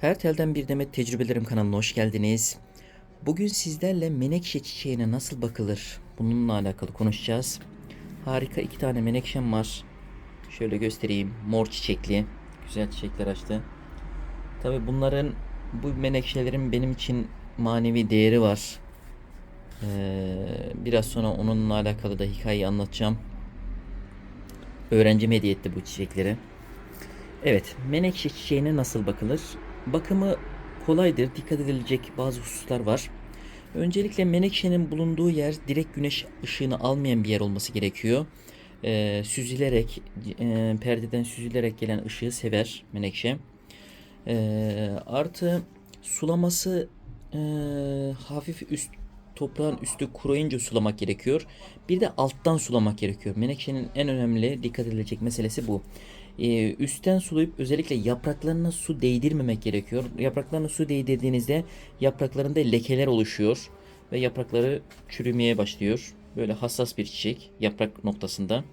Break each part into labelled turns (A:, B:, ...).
A: Her telden bir demet tecrübelerim kanalına hoş geldiniz. Bugün sizlerle menekşe çiçeğine nasıl bakılır bununla alakalı konuşacağız. Harika iki tane menekşem var. Şöyle göstereyim. Mor çiçekli. Güzel çiçekler açtı. Tabi bunların bu menekşelerin benim için manevi değeri var. Ee, biraz sonra onunla alakalı da hikayeyi anlatacağım. Öğrencim hediye etti bu çiçekleri. Evet, menekşe çiçeğine nasıl bakılır? Bakımı kolaydır, dikkat edilecek bazı hususlar var. Öncelikle menekşenin bulunduğu yer direkt güneş ışığını almayan bir yer olması gerekiyor. Ee, süzülerek, e, perdeden süzülerek gelen ışığı sever menekşe. Ee, artı sulaması e, hafif üst toprağın üstü kuruyunca sulamak gerekiyor. Bir de alttan sulamak gerekiyor. Menekşenin en önemli dikkat edilecek meselesi bu. Ee, üstten sulayıp özellikle yapraklarına su değdirmemek gerekiyor. Yapraklarına su değdirdiğinizde yapraklarında lekeler oluşuyor ve yaprakları çürümeye başlıyor. Böyle hassas bir çiçek yaprak noktasında.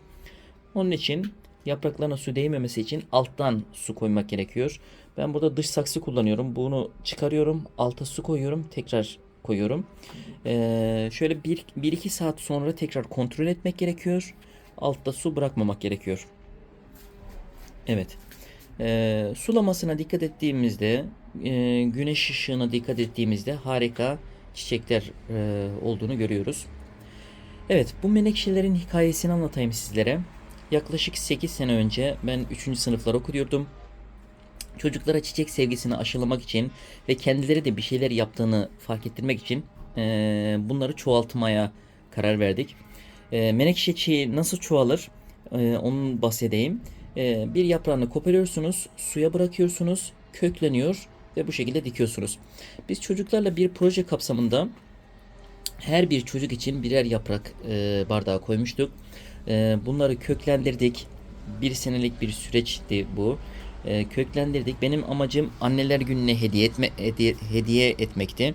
A: Onun için yapraklarına su değmemesi için alttan su koymak gerekiyor. Ben burada dış saksı kullanıyorum. Bunu çıkarıyorum, alta su koyuyorum, tekrar koyuyorum. Ee, şöyle 1-2 saat sonra tekrar kontrol etmek gerekiyor. Altta su bırakmamak gerekiyor. Evet. Ee, sulamasına dikkat ettiğimizde, e, güneş ışığına dikkat ettiğimizde harika çiçekler e, olduğunu görüyoruz. Evet, bu menekşelerin hikayesini anlatayım sizlere. Yaklaşık 8 sene önce ben 3. sınıflar okuyordum. Çocuklara çiçek sevgisini aşılamak için ve kendileri de bir şeyler yaptığını fark ettirmek için e, bunları çoğaltmaya karar verdik. E, menekşe çiçeği nasıl çoğalır? E, onun bahsedeyim. E, bir yaprağını koparıyorsunuz, suya bırakıyorsunuz, kökleniyor ve bu şekilde dikiyorsunuz. Biz çocuklarla bir proje kapsamında her bir çocuk için birer yaprak e, bardağa koymuştuk. E, bunları köklendirdik. Bir senelik bir süreçti bu. E, köklendirdik. Benim amacım anneler gününe hediye etme hediye, hediye etmekti.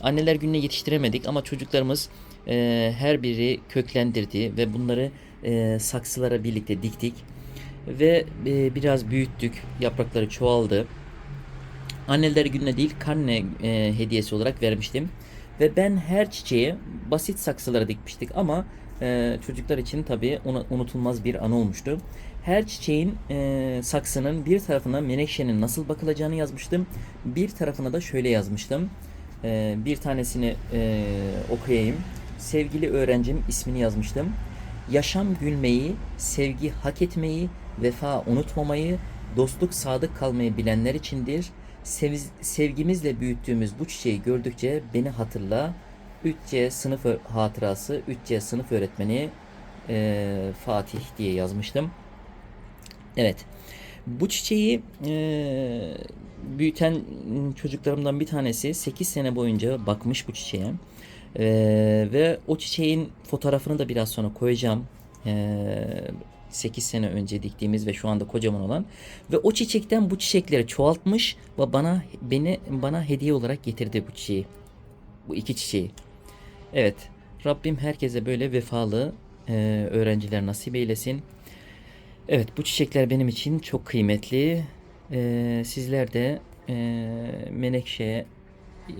A: Anneler gününe yetiştiremedik ama çocuklarımız e, her biri köklendirdi ve bunları e, saksılara birlikte diktik ve e, biraz büyüttük. Yaprakları çoğaldı. Anneler gününe değil karne e, hediyesi olarak vermiştim. Ve ben her çiçeği basit saksılara dikmiştik ama e, çocuklar için tabii unutulmaz bir an olmuştu. Her çiçeğin e, saksının bir tarafına menekşenin nasıl bakılacağını yazmıştım. Bir tarafına da şöyle yazmıştım. E, bir tanesini e, okuyayım. Sevgili öğrencim ismini yazmıştım. Yaşam gülmeyi, sevgi hak etmeyi, vefa unutmamayı, dostluk sadık kalmayı bilenler içindir. Sev, sevgimizle büyüttüğümüz bu çiçeği gördükçe beni hatırla. 3C sınıf hatırası, 3C sınıf öğretmeni e, Fatih diye yazmıştım. Evet. Bu çiçeği e, büyüten çocuklarımdan bir tanesi 8 sene boyunca bakmış bu çiçeğe. E, ve o çiçeğin fotoğrafını da biraz sonra koyacağım. E, 8 sene önce diktiğimiz ve şu anda kocaman olan ve o çiçekten bu çiçekleri çoğaltmış ve bana beni bana hediye olarak getirdi bu çiçeği. Bu iki çiçeği. Evet. Rabbim herkese böyle vefalı e, öğrenciler nasip eylesin. Evet bu çiçekler benim için çok kıymetli. E, sizler de e, menekşeye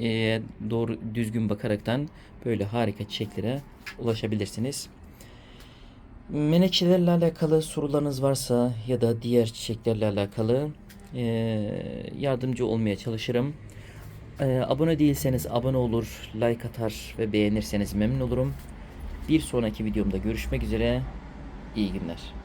A: e, doğru düzgün bakaraktan böyle harika çiçeklere ulaşabilirsiniz. Menekşelerle alakalı sorularınız varsa ya da diğer çiçeklerle alakalı e, yardımcı olmaya çalışırım. E, abone değilseniz abone olur, like atar ve beğenirseniz memnun olurum. Bir sonraki videomda görüşmek üzere. İyi günler.